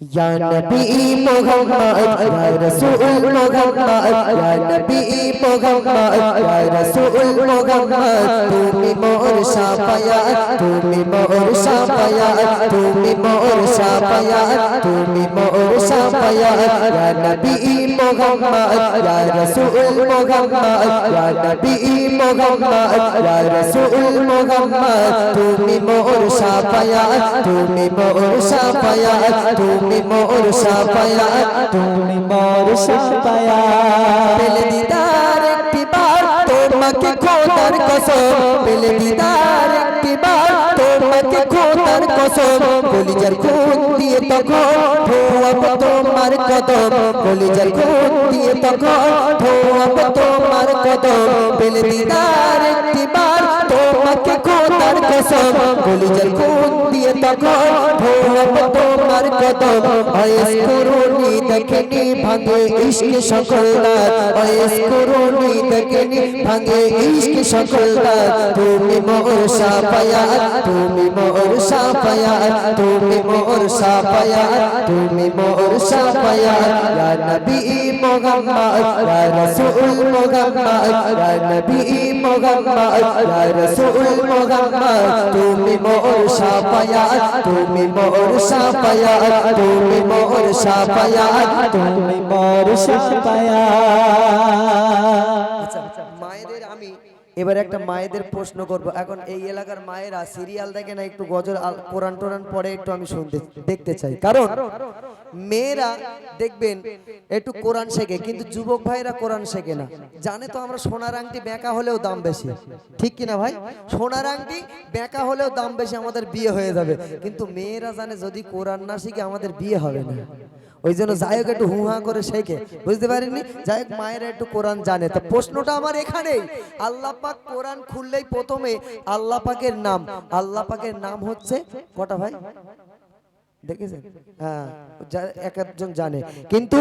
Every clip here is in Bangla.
یا نبی محمد یا رسول محمد یا نبی محمد یا رسول محمد তুমি মোর শাফায়াত তুমি মোর শাফায়াত তুমি মোর শাফায়াত তুমি মোর সাফায়া ইয়া নবী মোহাম্মদ ইয়া রাসূল মোহাম্মদ ইয়া নবী মোহাম্মদ ইয়া রাসূল মোহাম্মদ তুমি মোর সাফায়া তুমি মোর সাফায়া তুমি মোর সাফায়া তুমি মোর সাফায়া দিদার তোমাকে খোদার কসম, পেলে দিদার একটি বার। তোমাকে খোদার কসম, কলিজার খুন দিয়ে তখন ধোয়াব তোমার কদম। কলিজার খুন দিয়ে তখন ধোয়াব তোমার কদম। পেলে দিদার একটি তোমাকে কসম কলিজার খুন দিয়ে তখন তোমার কদম। আয়েস করুনি দেখেনি ভাঙে ইশক সকল দাঁত আয়েস করুনি দেখেনি ভাঙে ইশক সকল দাঁত তুমি মোর তুমি মোর সাফায়া তুমি মোর সাফায়া তুমি মোর সাফায়া ইয়া নবী মুহাম্মদ, ইয়া রাসূল মুহাম্মদ, ইয়া নবী মুহাম্মদ, ইয়া রাসূল মুহাম্মদ। তুমি মোর সাফায়া তুমি মোর সাফায়া তুমি মোর সাফায়া তুমি মোর সাফায়া এবার একটা মায়েদের প্রশ্ন করব। এখন এই এলাকার মায়েরা সিরিয়াল দেখে না একটু গজল কোরআন টোরান পরে একটু আমি শুনতে, দেখতে চাই। কারণ মেয়েরা দেখবেন একটু কোরআন শেখে, কিন্তু যুবক ভাইরা কোরআন শেখে না। জানে তো আমরা সোনার আংটি বেঁকা হলেও দাম বেশি। ঠিক কিনা ভাই? সোনার আংটি বেঁকা হলেও দাম বেশি, আমাদের বিয়ে হয়ে যাবে। কিন্তু মেয়েরা জানে যদি কোরআন না শিখে, আমাদের বিয়ে হবে না। ওই জন্য হোক একটু হুহা করে শেখে। বুঝতে পারিনি? যাই হোক মায়েরা একটু কোরআন জানে। তো প্রশ্নটা আমার এখানেই। আল্লাহ পাক কোরআন খুললেই প্রথমে আল্লাহ পাকের নাম। আল্লাহ পাকের নাম হচ্ছে কটা ভাই? দেখেছেন? হ্যাঁ এক একজন জানে। কিন্তু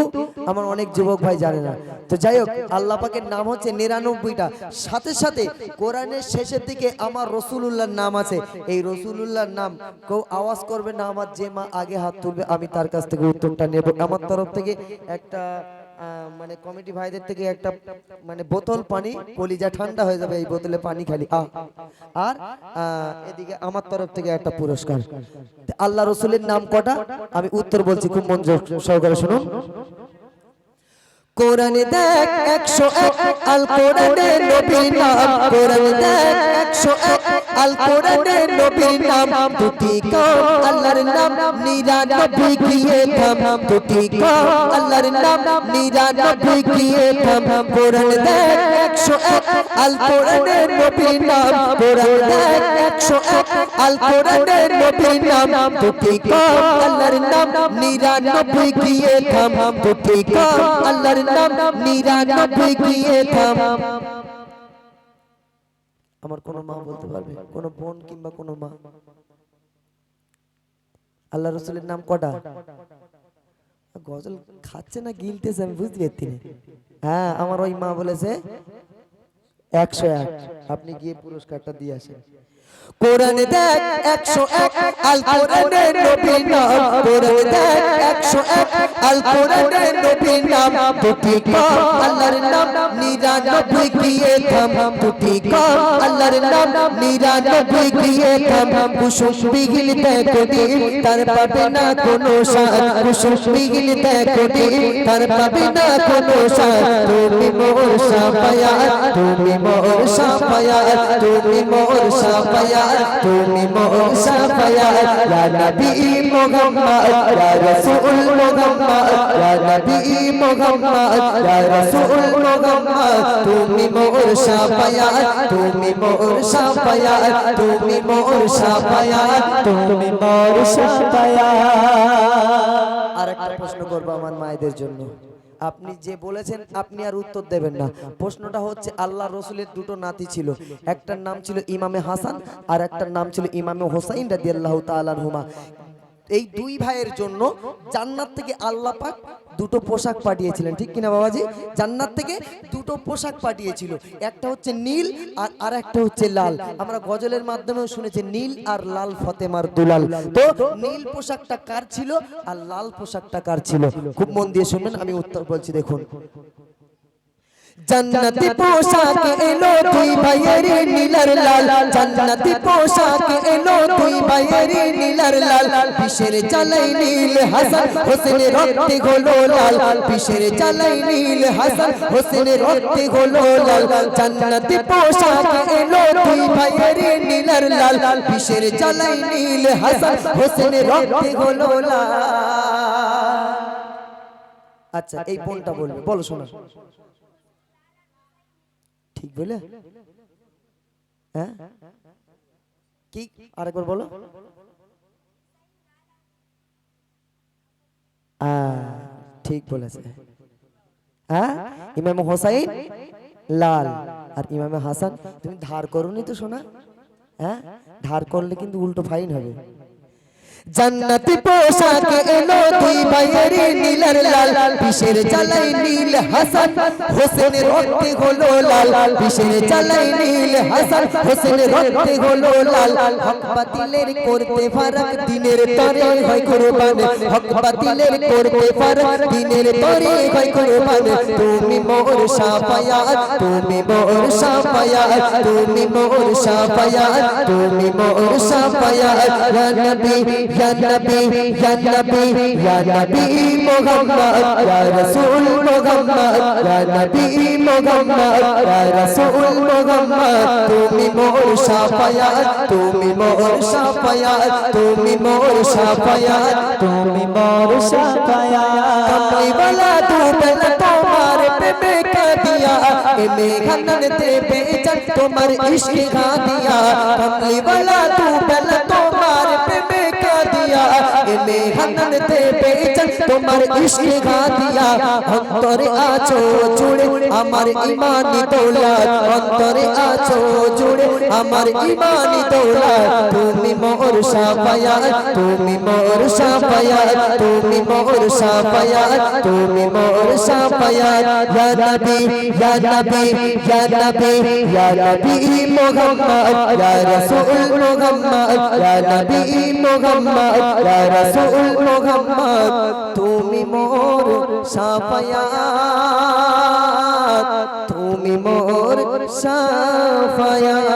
আমার অনেক যুবক ভাই জানে না। তো যাই হোক আল্লাহ পাকের নাম হচ্ছে নিরানব্বইটা। সাথে সাথে কোরআনের শেষের দিকে আমার রসুলুল্লাহর নাম আছে। এই রসুলুল্লাহর নাম কেউ আওয়াজ করবে না আমার যে মা আগে হাত তুলবে আমি তার কাছ থেকে উত্তরটা নেব। আমার তরফ থেকে একটা মানে কমিটি ভাইদের থেকে একটা মানে বোতল পানি, কলিজা ঠান্ডা হয়ে যাবে এই বোতলে পানি খালি। আর এদিকে আমার তরফ থেকে একটা পুরস্কার। আল্লাহ রসুলের নাম কটা? আমি উত্তর বলছি, খুব মনোযোগ সহকারে শুনুন। কোরআনে দেখ, একশো এক, আল কোরআনে নবীর নাম। কোরআনে একশো এক আল কোরআনে নবীর নাম দুটি কাম। আল্লাহর নাম নিরানব্বই গিয়ে থাম। দুটি কাম। আল্লাহর নাম নিরানব্বই গিয়ে থাম। কোরআন দেখ একশো এক। আল কোরআনে নবীর নাম কোরআন দেখ একশো এক। আল কোরআনে নবীর নাম দুটি কাম। আল্লাহর নাম নিরানব্বই নিরানব্বই গিয়ে থাম। আমার কোনো মা বলতে পারবে? কোনো বোন কিংবা কোনো মা? আল্লাহ রসুলের নাম কটা? গজল খাচ্ছে না গিলতেছে আমি বুঝতে পারছি হ্যাঁ আমার ওই মা বলেছে, একশো এক। আপনি গিয়ে পুরস্কারটা দিয়ে আসেন। কোরআনে দেখ একশো এক, আল কোরআনে নবীর নাম। কোরআনে দেখ একশো এক, আল কোরআনে নবীর নাম। দুটি কম আল্লাহর নাম নিরানব্বই গিয়ে থাম। দুটি কম আল্লাহর নাম নিরানব্বই গিয়ে থাম। কুসুম বিগিল দেখো তার পাবে না কোনো সার। কুসুম বিগিল দেখো তার পাবে না কোনো সার। তুমি মোর সাফায়া তুমি মোর সাফায়া তুমি মোর সাফায়া, তুমি মোর ইয়া নবী মুহাম্মদ, ইয়া রাসূল মুহাম্মদ, ইয়া নবী মুহাম্মদ, ইয়া রাসূল মুহাম্মদ, তুমি মোর তুমি মোর সাফায়া, তুমি মোর তুমি মোর আরেকটা প্রশ্ন করব আমার মায়েদের জন্য। আপনি যে বলেছেন, আপনি আর উত্তর দেবেন না। প্রশ্নটা হচ্ছে আল্লাহ রসুলের দুটো নাতি ছিল। একটার নাম ছিল ইমামে হাসান, আর একটার নাম ছিল ইমামে হোসাইন রাজি আল্লাহ হুমা এই দুই ভাইয়ের জন্য জান্নাত থেকে আল্লাহ পাক দুটো পোশাক পাঠিয়েছিলেন, ঠিক কিনা বাবাজি? জান্নাত থেকে দুটো পোশাক পাঠিয়েছিল, একটা হচ্ছে নীল আর আর একটা হচ্ছে লাল। আমরা গজলের মাধ্যমে শুনেছি নীল আর লাল ফতেমার দুলাল। তো নীল পোশাকটা কার ছিল আর লাল পোশাকটা কার ছিল? খুব মন দিয়ে শুনবেন, আমি উত্তর বলছি, দেখুন। জান্নাতি পোশাক এলো দুই ভাইয়ের নীলার লাল। জান্নাতি পোশাক এলো দুই ভাইয়ের নীলার লাল। পিসের চালাই নীল হাসান হোসেন রক্তে হলো লাল। পিসের চালাই নীল হাসান হোসেন রক্তে হলো লাল। জান্নাতি পোশাক এলো দুই ভাইয়ের নীলার লাল। পিসের চালাই নীল হাসান হোসেন রক্তে হলো লাল। আচ্ছা এই বোনটা বলবে। বলো, শোনা। ঠিক বলে? হ্যাঁ? কি? আরেকবার বলো। ঠিক বলেছে। হ্যাঁ ইমাম হোসাইন? লাল। আর ইমামে হাসান? তুমি ধার করোনি তো শোনা হ্যাঁ? ধার করলে কিন্তু উল্টো ফাইন হবে। জান্নাতি পোশাক এলো দুই ভাইয়ের নীলার লাল, পিসের চালাই নীল হাসান হোসেন রক্তে হলো লাল, পিসের চালাই নীল হাসান হোসেন রক্তে হলো লাল। হক বাতিলের করতে ফারাক দিনের তরে হয় কুরবান, হক বাতিলের করতে ফারাক দিনের তরে হয় কুরবান। তুমি মোর সাফায়াত, তুমি মোর সাফায়াত, তুমি মোর সাফায়াত, তুমি মোর সাফায়াত। ইয়া তুমি মোর সাফায়াত, তুমি মোর সাফায়াত, তুমি মোর সাফায়াত, তুমি মোর সাফায়াত। তোমার ইশক দিয়া বলা তু এ মেঘানন তোমার ইশক অন্তরে আছো জুড়ে। আমার ইমানি দৌলত অন্তরে আছো জুড়ে। আমার ইমানি দৌলত তুমি মোর সাফায়াত তুমি মোর সাফায়াত তুমি মোর সাফায়াত তুমি মোর সাফায়াত। ইয়া নবী ইয়া নবী ইয়া নবী ইয়া নবী মুহাম্মদ ইয়া রাসূল মুহাম্মদ ইয়া নবী মুহাম্মদ ইয়া রাসূল মোহাম্মদ তুমি মোর সাফায়াত তুমি মোর সাফায়াত।